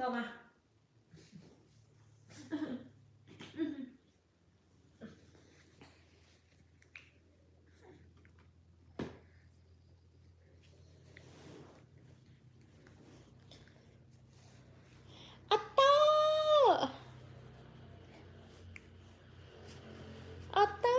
ต่อมา อัตโต้อัตโต้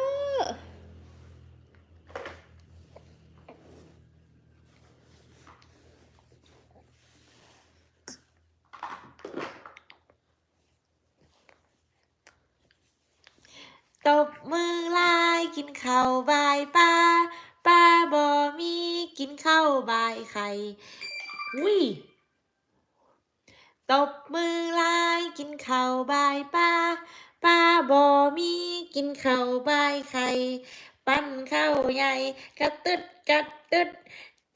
ตบมือลายกินข้าวบายป้าป้าบอมีกินข้าวบายไข่อุ้ยตบมือลายกินข้าวบายป้าป้าบอมีกินข้าวบายไข่ปั้นข้าวใหญ่กระตึดกระตึด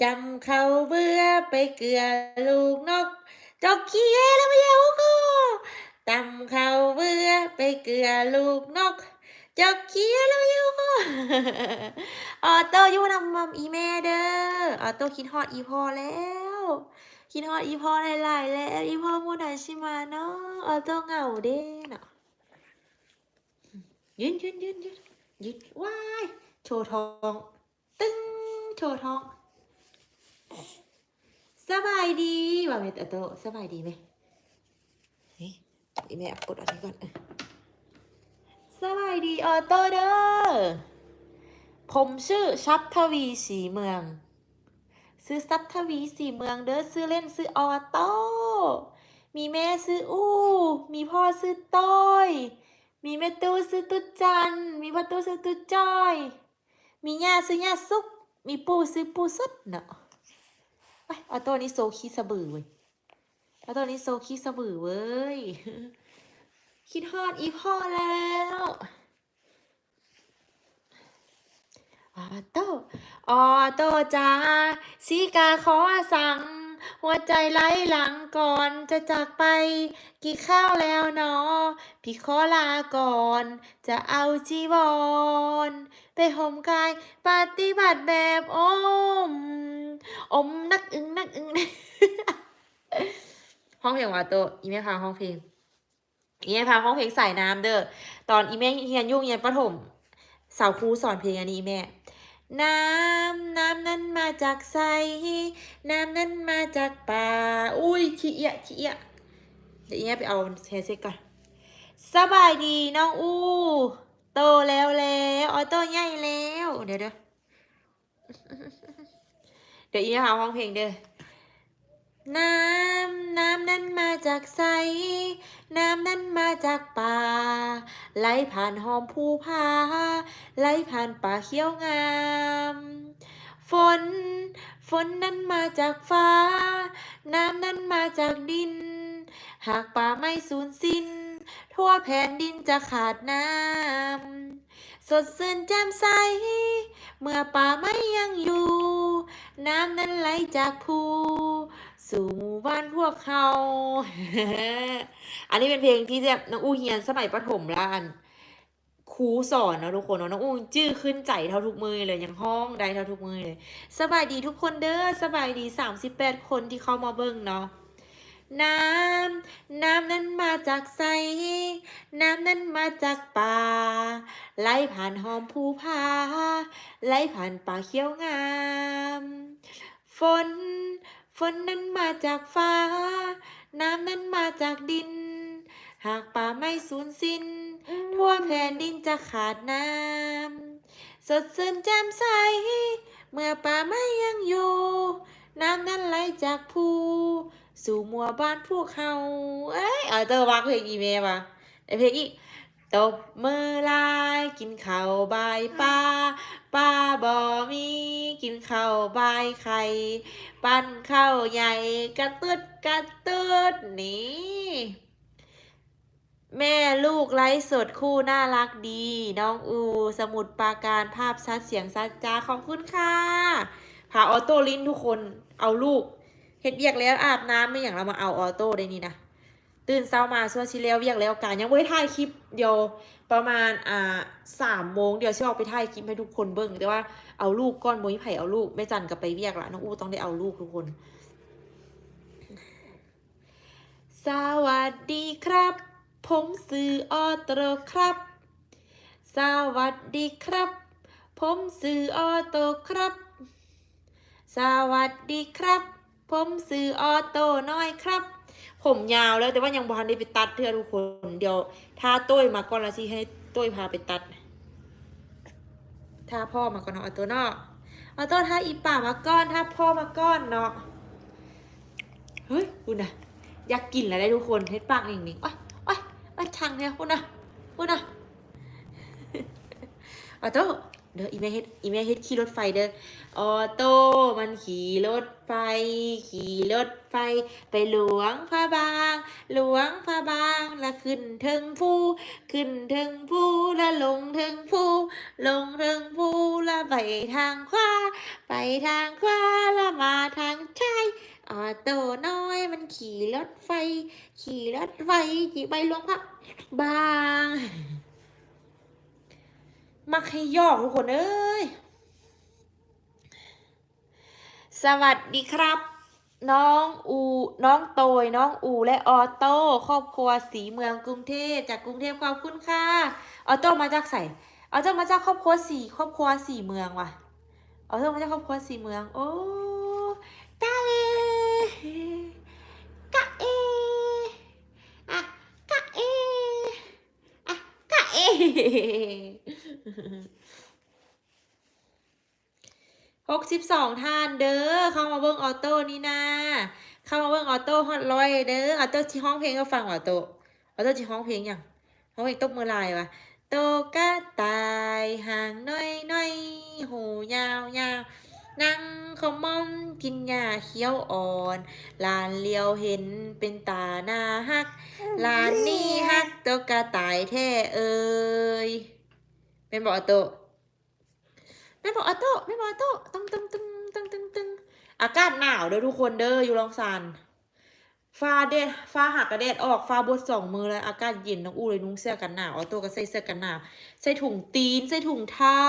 จำข้าวเบื่อไปเกลือลูกนกจอกเคียแล้วไม่ยาวก็ตำข้าวเบื่อไปเกลือลูกนก จอกเคียแล้วไม่ยาวก็ออโต้ยู่นำมัมอีแม่เด้อออโต้คิดฮอดอีพอแล้วคิดฮอดอีพ่อหลายๆแล้วอีพ่อมูดาชิมาเนาะออโต้เหงาเด้เนาะยืนยืนยืนยืนยืนว้ายโชว์ทองตึ้งโชว์ทองสบายดีว่าไหมออโต้สบายดีไหมเฮ้ยแม่กดเอะไรก่อน บายดีออโต้เด้อผมชื่อชับทวีสีเมือง ซื้อซับทวีสีเมืองเด้อซื้อเล่นซื้อออโต้มีแม่ซื้ออู้ มีพ่อซื้อต้อยมีแม่ตู้ซื้อตุ๊จัน มีพ่อตู้ซื้อตุ๊จอย มีย่าซื้อย่าซุก มีปู่ซื้อปู่สุดเนาะไปออโต้นี้โซคีสะบือเว้ยออโต้นี้โซคีสะบือเว้ย คิดฮอดอีพ่อแล้วออโต้ออโต้จ้าสีกาขอสั่ง หัวใจไหลหลังก่อนจะจากไป กี่ข้าวแล้วเนอ พี่ขอลาก่อน จะเอาจีวร ไปห่มกายปฏิบัติแบบอม อมนักอึงนักอึงห้องเพลงว่าโตอีเมพาห้องเพลง อีเมพาห้องเพลงใส่น้ำเด้อ ตอนอีเมเฮียนยุ่งเฮียนประถม สาวครูสอนเพลงอันนี้แม่ น้ำน้ำนั้นมาจากไซน้ำนั้นมาจากป่า อุ้ยขี้เอียขี้เอียเดี๋ยวอีแม่ไปเอาเทเซ็กก่อนสบายดีน้องอู้ โตแล้วแล้วอ๋อโตใหญ่แล้ว เดี๋ยวเดี๋ยวเดี๋ยวอีแม่หาห้องเพลงเด้อ น้ำ น้ำนั้นมาจากไซน้ำนั้นมาจากป่า ไหลผ่านหอมภูผา ไหลผ่านป่าเขียวงาม ฝน ฝนนั้นมาจากฟ้า น้ำนั้นมาจากดิน หากป่าไม่สูญสิ้น ทั่วแผ่นดินจะขาดน้ำ สดชื่นแจ่มใส เมื่อป่าไม่ยังอยู่ น้ำนั้นไหลจากภูสู่หมู่บ้านพวกเขา อันนี้เป็นเพลงที่แบบน้องอู้เฮียนสมัยประถมละอันครูสอนเนาะทุกคนเนาะน้องอู้จื้อขึ้นใจเท่าทุกมือเลยยังห้องได้เท่าทุกมือเลยสบายดีทุกคนเด้อสบายดีสามสิบแปดคนที่เข้ามาเบิ่งเนาะ น้ำ น้ำนั้นมาจากไซน้ำนั้นมาจากป่า ไหลผ่านหอมภูผา ไหลผ่านป่าเขียวงาม ฝน ฝนนั้นมาจากฟ้า น้ำนั้นมาจากดิน หากป่าไม่สูญสิ้น ทั่วแผ่นดินจะขาดน้ำ สดชื่นแจ่มใส เมื่อป่าไม่ยังอยู่ น้ำนั้นไหลจากภู สู่หมัวบ้านพวกเขาเอ้ยเอาเตอร์วักเพลงอีเมลมาไอเพลงอีกตบมือลายกินข้าวใบาป้าป้าบอมีกินข้าวใบาไข่ปั้นข้าวใหญ่กระตุดกระตุดนี่แม่ลูกไลฟ์สดคู่น่ารักดี น้องอู สมุดปาการภาพชัดเสียงชัดจ้าขอบคุณค่ะพาออโต้ลิ้นทุกคนเอาลูก เฮ็ดเวียกแล้วอาบน้ำไม่อย่างเรามาเอาออโต้ได้นี่นะตื่นเช้ามาส่วนชิแล้วเวียกแล้วการยังไม่ถ่ายคลิปเดียวประมาณอ่าสามโมงเดี๋ยวชิออกไปถ่ายคลิปให้ทุกคนเบิ่งแต่ว่าเอาลูกก้อนโมยไผ่เอาลูกแม่จันกับไปเวียกละน้องอูต้องได้เอาลูกทุกคนสสวัสดีครับ ผมซื้อออโตครับ สวัสดีครับ ผมซื้อออโตครับ สวัสดีครับ ผมซื้อออโต้น้อยครับ ผมยาวแล้วแต่ว่ายังบอลได้ไปตัดเพื่อทุกคนเดี๋ยวถ้าต้ยมาก่อนละสิให้ต้ยพาไปตัด ถ้าพ่อมาก่อนเนาะเอาตัวเนาะเอาตัวถ้าอีป่ามาก่อนถ้าพ่อมาก่อนเนาะเฮ้ยคุณนะอยากกินอะไรทุกคนเฮ็ดปากหนิ่งโอ้ยโอ้ยโอ้ยทางเนี่ยคุณนะคุณนะออโต้ เด้ออีเมเฮ็ดอีเมเฮ็ดขี่รถไฟเด้อออโต้มันขี่รถไฟ ขี่รถไฟ ไปหลวงพระบาง หลวงพระบางและขึ้นเทิงภูขึ้นเทิงภูและลงเทิงภูลงเทิงภูและไปทางขวาไปทางขวาและมาทางซ้ายออโต้น้อยมันขี่รถไฟ ขี่รถไฟขี่ไปหลวงพระบาง มักให้ยอกทุกคนเอ้ย สวัสดีครับ น้องอู น้องโตย น้องอูและออโต้ ครอบครัวสีเมืองกรุงเทพจากกรุงเทพขอบคุณค่ะ ออโต้มาจากใส่ออโต้มาจากครอบครัวสีครอบครัวสีเมืองว่ะ ออโต้มาจากครอบครัวสีเมือง โอ้ตาเอกะเออะกะเออะกะเอ หกสิบสองท่านเด้อเข้ามาเบิ้งออโต้นี่นะเข้ามาเบิ้งออโต้ฮอตร้อยเด้อออโต้ที่ห้องเพลงก็ฟังออโต้ออโต้ที่ห้องเพลงยังห้องเพลงตบมือลายวะโตกะตายห่างน้อยน้อยหูยาวยาวนั่งเขามอมกินหญ้าเขียวอ่อน ลานเลียวเห็นเป็นตาหน้าฮัก ลานนี่ฮักโตกะตายแท้เอ่ย เป็นบอกออโต้ไม่บอกออโต้ไม่บอกออโตตึงตึงตึงตึงตึงตึงอากาศหนาวเด้อทุกคนเด้ออยู่ลองซานฟ้าเดดฟ้าหักกระเด็ดออกฟ้าบดสองมือเลยอากาศเย็นน้องอู้เลยนุ่งเสื้อกันหนาวออโต้ก็ใส่เสื้อกันหนาวใส่ถุงตีน ใส่ถุงเท้า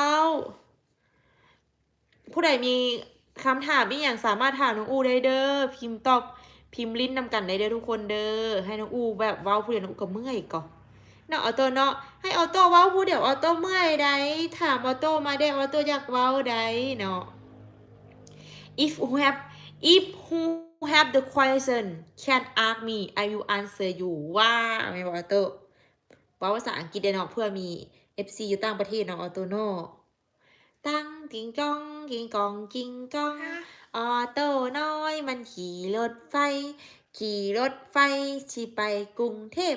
ผู้ใดมีคำถามอีกอย่างสามารถถามน้องอู้ได้เด้อพิมพ์ตอบพิมพ์ลิ้นนำกันได้เด้อทุกคนเด้อให้น้องอู้แบบว้าผู้เดียวน้องอู้ก็เมื่อยก่อน เนาะออโต้เนาะให้ออโต้เว้าผู้เดียวออโต้เมื่อยใดถามออโต้มาได้ออโต้อยากเว้าใดเนาะ if who have if who have the question can ask me I will answer you ว่าไม่บอกออโต้เว้าภาษาอังกฤษได้เนาะเพื่อมี FC อยู่ต่างประเทศเนาะออโต้เนาะตั้งกิงกองกิงกองกิงกองออโต้น้อยมันขี่รถไฟ ขี่รถไฟที่ไปกรุงเทพ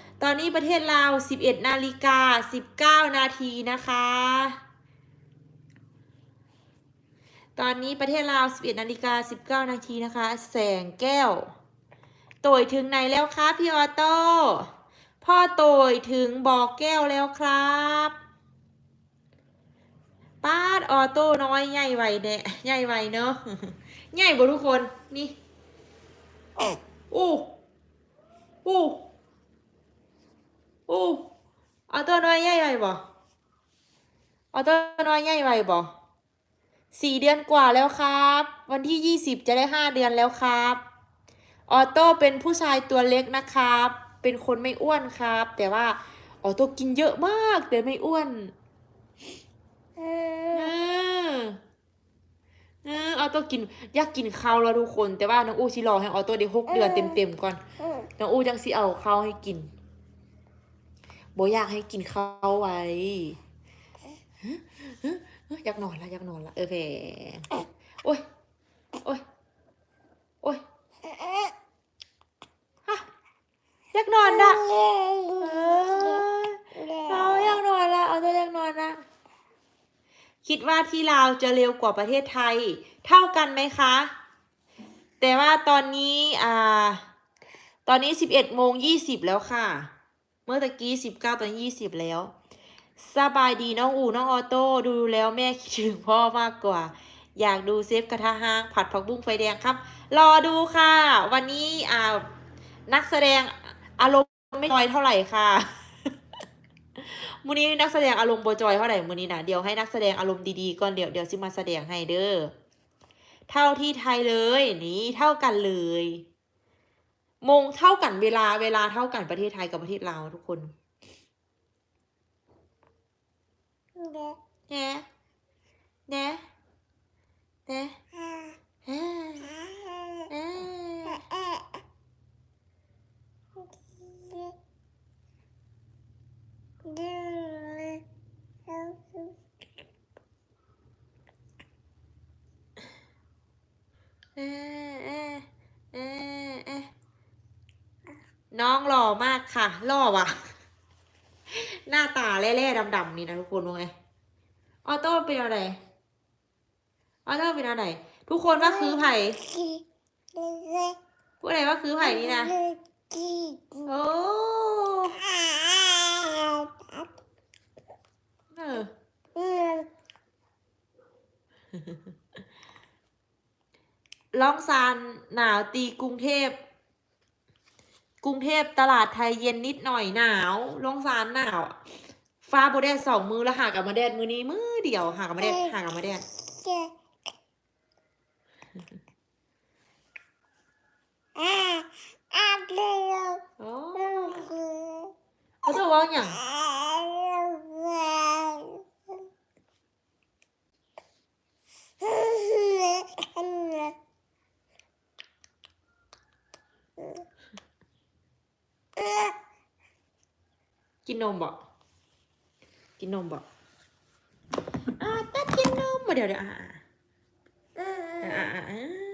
ตอนนี้ประเทศลาว 11 นาฬิกา 19 นาทีนะคะ ตอนนี้ประเทศลาว 11 นาฬิกา 19 นาทีนะคะ แสงแก้ว โตยถึงไหนแล้วคะพี่ออโต้ พ่อโตยถึงบอกแก้วแล้วครับป้าดออโต้น้อยใหญ่ไวแน่ใหญ่ไวเนอะใหญ่บ่ทุกคน นี่อู้อู้ อู้ออโต้น้อยใหญ่ไวบ่ออโต้น้อยใหญ่ไวบ่สี่เดือนกว่าแล้วครับ วันที่ยี่สิบจะได้ห้าเดือนแล้วครับ ออโต้เป็นผู้ชายตัวเล็กนะครับ เป็นคนไม่อ้วนครับ แต่ว่าออโต้กินเยอะมากแต่ไม่อ้วนเออเออออโต้กินอยากกินข้าวแล้วทุกคน แต่ว่าน้องอู้ชิรอให้ออโต้ได้หกเดือนเต็มๆก่อนน้องอู้จังสิเอาข้าวให้กิน โบอยากให้กินข้าวไว้ฮะฮะอยากนอนละอยากนอนละเออเพโอ้ยโอ้ยโอ้ยฮะอยากนอนละเออเอาอยากนอนละเอาตัวอยากนอนละคิดว่าที่ลาวจะเร็วกว่าประเทศไทย เท่ากันไหมคะ แต่ว่าตอนนี้อ่า ตอนนี้สิบเอ็ดโมงยี่สิบแล้วค่ะ มื่อตะกี้สิบเก้าตอนยี่สิบแล้ว สบายดีน้องอูน้องออโต้ดูแล้วแม่คิดถึงพ่อมากกว่า อยากดูเซฟกระทะห้างผัดผักบุ้งไฟแดงครับ รอดูค่ะ วันนี้อ่านักแสดงอารมณ์ไม่น้อยเท่าไหร่ค่ะมื้อนี้นักแสดงอารมณ์บจอยเท่าไหร่มื้อนี้นะเดี๋ยวให้นักแสดงอารมณ์ดีๆก่อนเดี๋ยวเดี๋ยวสิมาแสดงให้เด้อเท่าที่ไทยเลยนี่เท่ากันเลย โมงเท่ากันเวลาเวลาเท่ากันประเทศไทยกับประเทศลาวทุกคนแนะแนะแนะแนะแนเอ๊ะเอ๊ะเอ๊ะเอ๊ะ น้องหล่อมากค่ะหล่อว่ะ หน้าตาแร่ๆดำๆนี่นะทุกคนว่าไงออโต้เป็นอะไรออโต้เป็นอะไรทุกคนว่าคือไผ่ผู้ใดว่าคือไผ่นี่นะโอ้เออล่องซานหนาวตีกรุงเทพ กรุงเทพตลาดไทยเย็นนิดหน่อยหนาวล่องซานหนาวฟ้าโบแดดสองมือแล้วหากับมาแดดมือนี้มือเดียวหากับมาแดดหากับมาแดดโอ้เขาจะว่าอย่าง นนมบ่กินนมบ่อ่าตัดกินนมบ่เดี๋ยวเดี๋ยวอ่าอ่าอ่าอ่าอ่า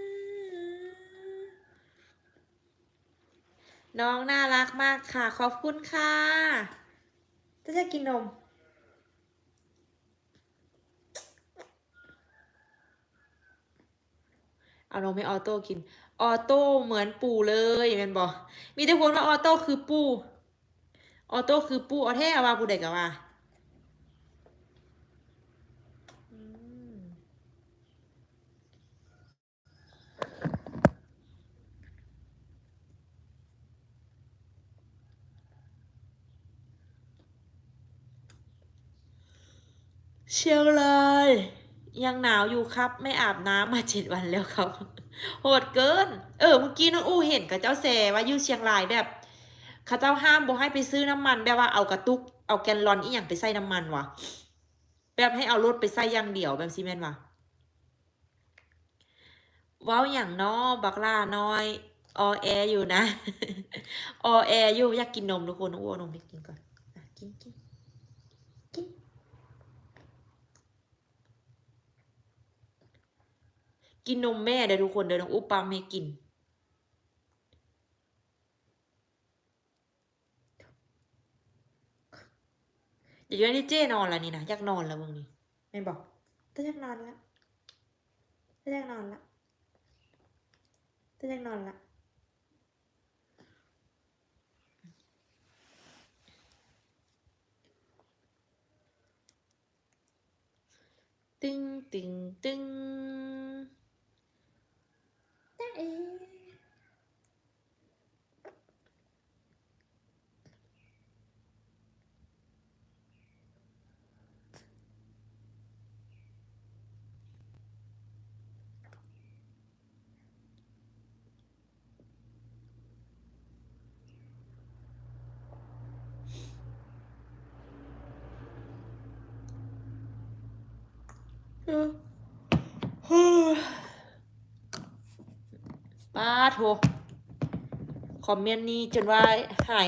น้องน่ารักมากค่ะ ขอบคุณค่ะจะจะกินนม เอานมให้ออโต้กิน ออโต้เหมือนปู่เลยแมันบอกมีแต่คนว่าออโต้คือปู่ ออโต้คือปู่เอาแท้เอาว่าปู่เด็กอะว่าเชียงรายยังหนาวอยู่ครับ ไม่อาบน้ำมาเจ็ดวันแล้วครับ โหดเกิน เออเมื่อกี้น้องอู้เห็นกับเจ้าแซว่าอยู่เชียงรายแบบ ขาเจ้าห้ามบอให้ไปซื้อน้ำมันแบบว่าเอากระตุกเอาแกนลอนอีหยังไปใส่น้ำมันวะแบบให้เอารถไปใส่อย่างเดียวแบบซีเมนวะเว้าอย่างนอบักล่าน้อยออแออยู่นะออแออยู่อยากกินนมทุกคนน้องอ้วนนมให้กินก่อนกินกินกินกินนมแม่เดี๋ยวทุกคนเดี๋ยวน้องอุ๊บปั๊มให้กิน เดี๋ยวนี้เจ้นอนแล้วนี่นะอยากนอนแล้วมึงนี่ไม่บอกจะอยากนอนละจะอยากนอนละจะอยากนอนละตึงตึงตึงจ้าเอเอ ป้าโทคอมเมนต์นี้จนว่าหาย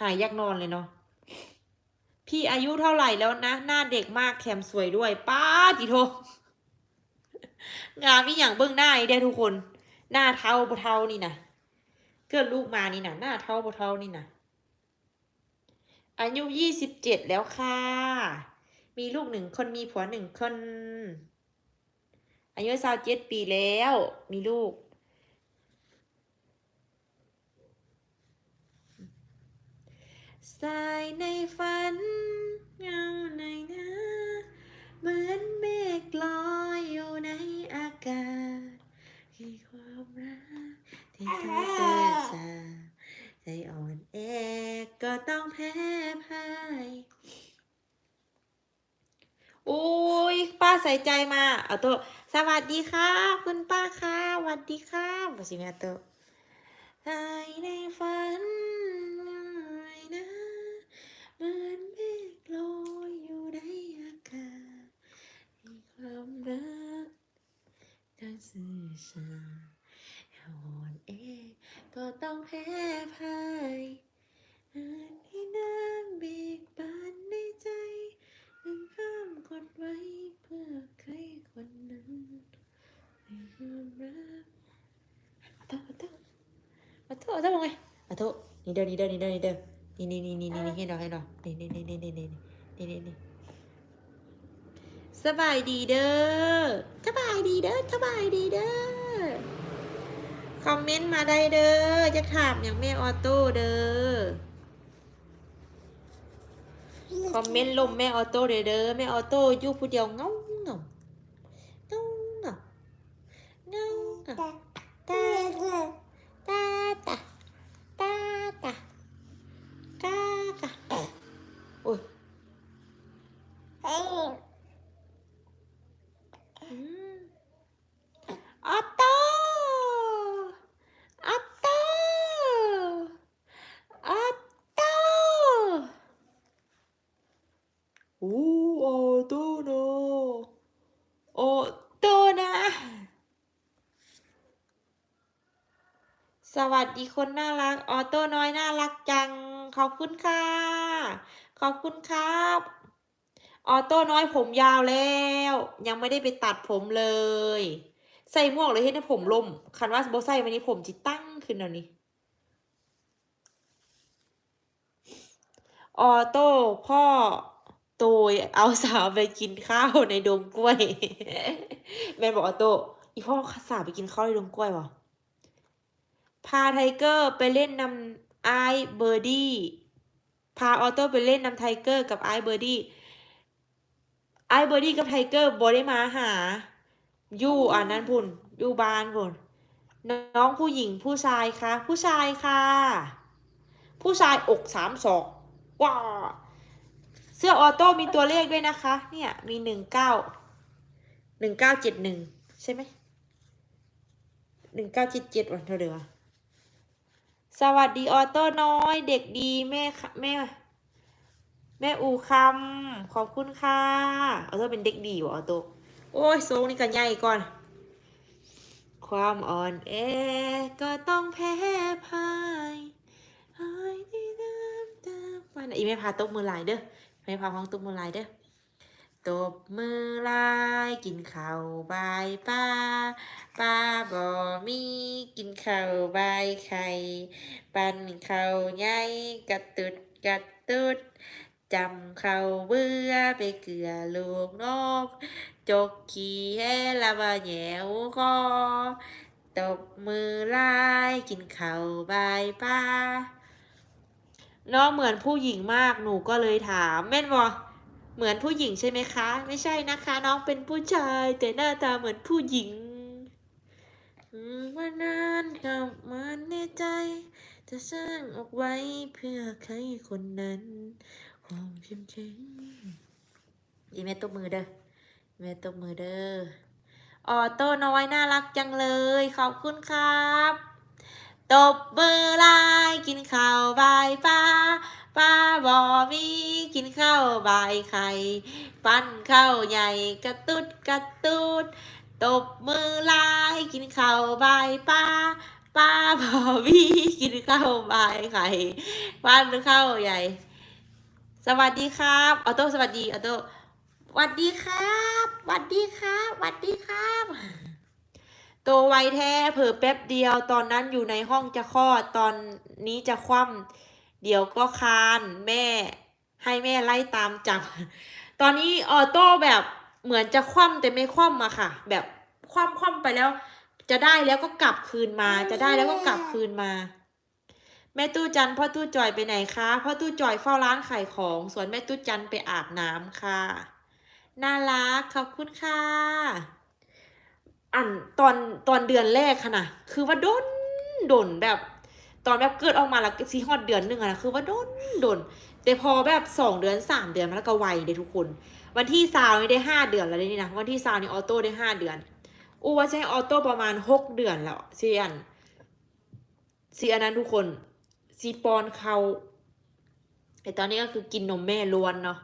หายยากนอนเลยเนาะพี่อายุเท่าไหร่แล้วนะ หน้าเด็กมากแถมสวยด้วย ป้าจิโทงามอีหยังเบื้องหน้าอีเด้ทุกคน หน้าเท่าบเท่านี่นะเกิดลูกมานี่นะหน้าเท่าบเท่านี่นะอายุยี่สิบเจ็ดแล้วค่ะ มีลูกหนึ่งคนมีผัวหนึ่งคน อายุสาวเจ็ดปีแล้ว มีลูก สายในฝันเงาในน้เหมือนเมฆลอยอยู่ในอากาศคือความรักที่ต้องเสื่อมสาใจอ่อนแอก็ต้องแพ้พ่ายโอ้ยป้าใส่ใจมา เอาโตะ สวัสดีค่ะ คุณป้าค่ะสวัสดีค่ะบอสิเมตโตะสายในฝันลอยนะเหมือนเมฆลอยอยู่ในอากาศมีความรักทั้งสื่อสารอ่อนแอก็ต้องแพ้พ่ายอ่านให้น้ำเบิกบานในใจ หนึ่งข้ามกดไว้เพื่อใครคนนั้นให้ความรักมาเถอะมาเถอะ มาเถอะมาเถอะมาไงมาเถอะนี่เด้อนี่เด้อนี่เด้อนี่เด้อนี่นี่นี่นี่นี่นี่ให้เราให้เรานี่นี่นี่นี่นี่นี่นี่นี่นี่สบายดีเด้อสบายดีเด้อสบายดีเด้อ คอมเมนต์มาได้เด้อ จะถามอย่างแม่ออโต้เด้อ คอมเมนต์ลมแม่ออโต้เด้อเด้อ แม่ออโต้อยู่ผู้เดียวเงาเงาเงาเงาเงาเงาตาตาตาตาตาตาตาโอ้ยอืมออโต้ออโต้ออโต้ โอ้ออโต้นะออโต้นะ มีคนน่ารัก ออโต้น้อยน่ารักจัง ขอบคุณค่ะ ขอบคุณครับ ออโต้น้อยผมยาวแล้ว ยังไม่ได้ไปตัดผมเลย ใส่หมวกเลยให้ในผมลมคันว่าโบใส่วันนี้ผมจิตั้งขึ้นแล้วนี่ออโต้พ่อโตยเอาสาวไปกินข้าวในดงกล้วย แม่บอกออโต้อีพ่อสาวไปกินข้าวในดงกล้วยเหรอ พาไทเกอร์ไปเล่นนำไอเบอร์ดี้พาออโต้ไปเล่นนำไทเกอร์กับไอเบอร์ดี้ไอเบอร์ดี้กับไทเกอร์บอได้มาหา อยู่อ่านนั้นพุ่นอยู่บ้านพุ่นน้องผู้หญิงผู้ชายคะผู้ชายค่ะ ผู้ชายอกสามศอกว้าเสื้อออโต้มีตัวเลขด้วยนะคะ เนี่ยมีหนึ่งเก้าหนึ่งเก้าเจ็ดหนึ่งใช่ไหมหนึ่งเก้าเจ็ดเจ็ดวันเท่าเดิมอ สวัสดีออโต้น้อย เด็กดีแม่ค่ะแม่แม่อูคำขอบคุณค่ะออโต้เป็นเด็กดีวะออโต้โอ้ยโซงนี่กันใหญ่ก่อน ความอ่อนแอก็ต้องแพ้พ่ายหายในน้ำตาวันอีแม่พาตบมือลายเด้อแม่พาห้องตบมือลายเด้อ ตบมือลายกินข้าวบายป้าป้าบ่มีกินข้าวบายไข่ ปั่นข้าวใหญ่กระตุดกระตุดจำข้าวเบื่อไปเกลือลูกนก จกขี้ให้ละบะแหยวคอตบมือลายกินข้าวบายป้าน้องเหมือนผู้หญิงมากหนูก็เลยถามแม่นบอ เหมือนผู้หญิงใช่ไหมคะ ไม่ใช่นะคะ น้องเป็นผู้ชาย แต่หน้าตาเหมือนผู้หญิงว่านานกับมันในใจ จะสร้างออกไว้เพื่อใครคนนั้นความเข้มแข็งอีเมตบมือเด้ออีเมตบมือเด้อออโต้น้อยน่ารักจังเลย ขอบคุณครับ ตบมือลายกินข้าวบายป้า ป้าบอมีกินข้าวบายไข่ ปั้นข้าวใหญ่กระตุดกระตุดตบมือลายกินข้าวบายป้าป้าบอมีกินข้าวบายไข่ ปั้นข้าวใหญ่ สวัสดีครับออโต้สวัสดีออโต้สวัสดีครับสวัสดีครับสวัสดีครับโตไวแท้เผลอแป๊บเดียว ตอนนั้นอยู่ในห้องจะคลอดตอนนี้จะคว่ำ เดี๋ยวก็คานแม่ให้แม่ไล่ตามจับ ตอนนี้ออโต้แบบเหมือนจะคว่ำแต่ไม่คว่ำอะค่ะ แบบคว่ำคว่ำไปแล้ว จะได้แล้วก็กลับคืนมา จะได้แล้วก็กลับคืนมา แม่แม่ตู้จันพ่อตู้จอยไปไหนคะพ่อตู้จอยเฝ้าร้านขายของ ส่วนแม่ตู้จันไปอาบน้ำค่ะ น่ารักขอบคุณค่ะ อันตอนตอนเดือนแรกค่ะนะคือว่าโดนโดนแบบ ตอนแบบเกิดออกมาแล้วซีฮอดเดือนหนึ่งอะนะคือว่าโดนโดนแต่พอแบบสองเดือนสามเดือนมันก็ไวเลยทุกคน วันที่ซาวนี่ได้ห้าเดือนแล้วนี่นะวันที่ซาวนี่ออโต้ได้ห้าเดือนอูว่าใช้ออโต้ประมาณหกเดือนแล้วซีอันซีอันนั้นทุกคนซีปอนเขาไอตอนนี้ก็คือกินนมแม่ล้วนเนาะ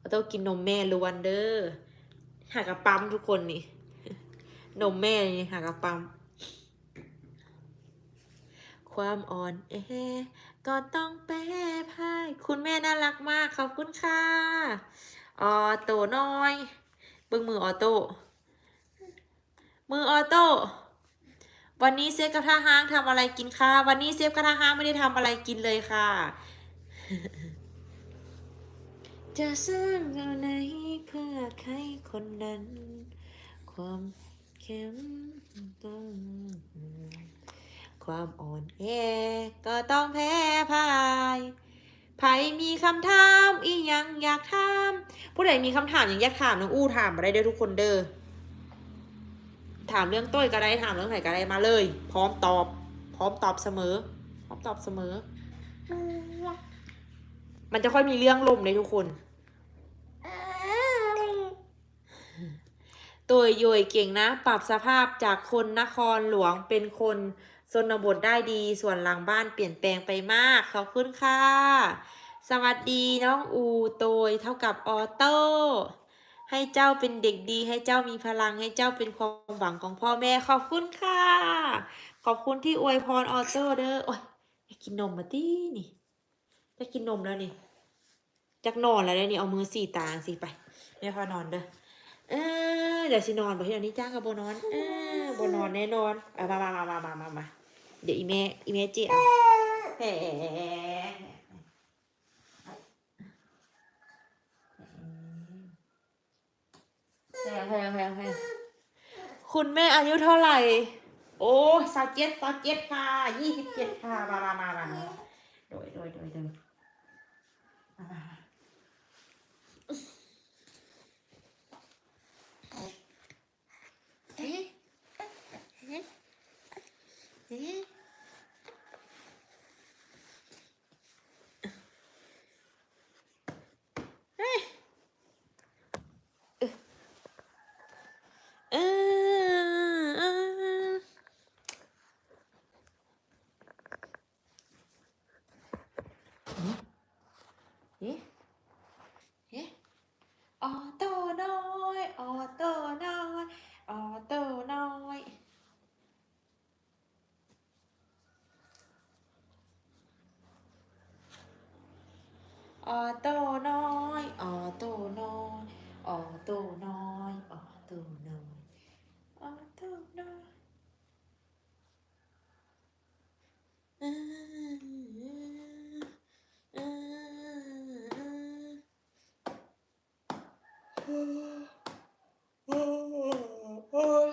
ออโต้กินนมแม่ล้วนเด้อหากระปั๊มทุกคนนี่นมแม่นี่หากระปั๊ม ความอ่อนเอก็ต้องแป้พายคุณแม่น่ารักมาก ขอบคุณค่ะออโต้น้อยเบิ่งมือออโต้มือออโต้วันนี้เซฟกระทะห้างทำอะไรกินคะวันนี้เซฟกระทะห้างไม่ได้ทำอะไรกินเลยค่ะ จะสร้างอะไรเพื่อใครคนนั้น ความเข้มต้อง ความอ่อนแอก็ต้องแพ้พายไผมีคำถามอีหยังอยากถามผู้ใดมีคำถามอย่างอยากถามน้องอู้ถามมาได้เด้อทุกคนเด้อถามเรื่องต้อยก็ได้ถามเรื่องไหนก็ได้มาเลย พร้อมตอบ พร้อมตอบเสมอ พร้อมตอบเสมอ มันจะค่อยมีเรื่องลมเลยทุกคนตัวโยยเก่งนะ ปรับสภาพจากคนนครหลวงเป็นคน ชนบทได้ดีส่วนหลังบ้านเปลี่ยนแปลงไปมากขอบคุณค่ะ สวัสดีน้องอูโตยเท่ากับออโต้ให้เจ้าเป็นเด็กดี ให้เจ้ามีพลังให้เจ้าเป็นความหวังของพ่อแม่ขอบคุณค่ะ ขอบคุณที่อวยพรออโต้เด้อโอ้ยอยากกินนมมาตีนี่จะกินนมแล้วนี่จักนอนแล้วเนี่ยเอามือสี่ตาสิไปแม่พอนอนเด้อเออเดี๋ยวสินอนบ่เฮ็ดอันนี้จ้างกับบ่นอนเออบ่นอนแน่นอนเอามามามามามามามา เดี๋ยวอีแม่อีแม่เจีเอาแหมแพงแพงแพงแพงคุณแม่อายุเท่าไหร่ โอ้สาวเจ็ดสาวเจ็ดค่ะยี่สิบเจ็ดค่ะมามามามามาโดยโดยโดยโดยมามามาเอ๊ะเอ๊ะเอ๊ะเอ๊ะเออเออ เอ๊ะเอ๊ะออโต้น้อยออโต้น้อยออโต้น้อยออ โตน้อยออโตน้อยออโตน้อยออโตน้อยออโตน้อยออเออ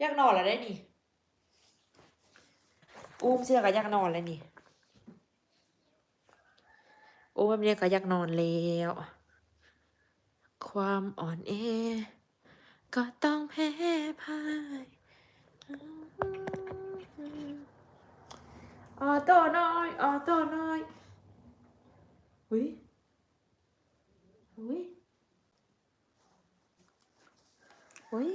อยากนอนแล้วได้นี่ อุ้มเชื่อก็อยากนอนแล้วนี่ อุ้มเนี่ยก็อยากนอนแล้ว ความอ่อนแอก็ต้องแพ้พ่ายออโต้น้อยออโต้น้อยหุยหุยหุย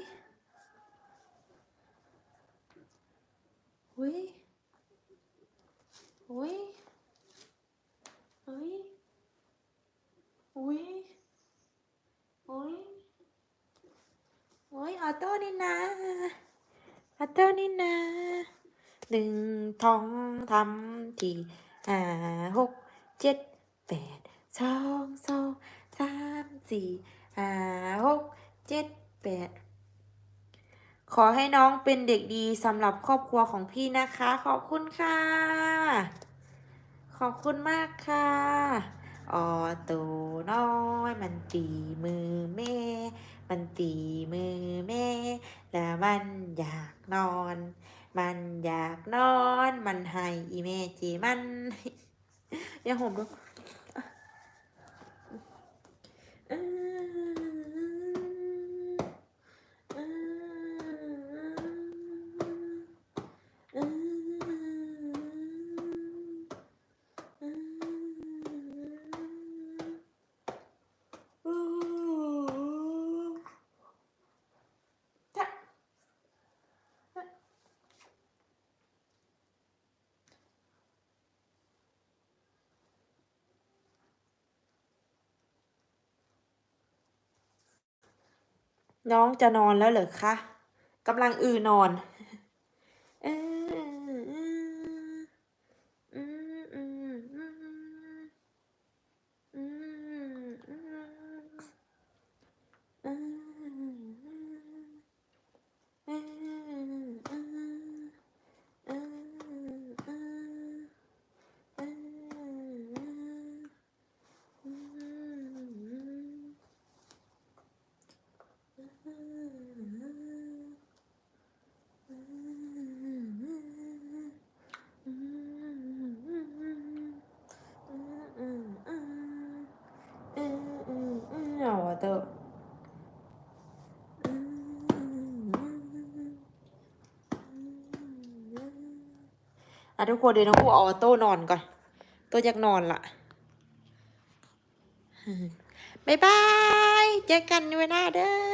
อุ้ยอุ้ยโอ้ยออโต้นี่นะออโต้นี่นะหนึ่งทองทำทีห้าหกเจ็ดแปดสองสองสามสี่ห้าหกเจ็ดแปดขอให้น้องเป็นเด็กดีสำหรับครอบครัวของพี่นะคะ ขอบคุณค่ะ ขอบคุณมากค่ะ ออโตน้อยมันตีมือแม่ มันตีมือแม่ แล้วมันอยากนอน มันอยากนอน มันให้อีแม่จีมันอย่าห่มดู น้องจะนอนแล้วเหรอคะกำลังอือนอน เอออืมอืมอืมอืมอืมอืมอืม เอาอะเตอร์ อะทุกคนเดี๋ยวน้องผู้ออโต้นอนก่อน ตัวอยากนอนละบ๊ายบาย เจอกันเวลาเด้อ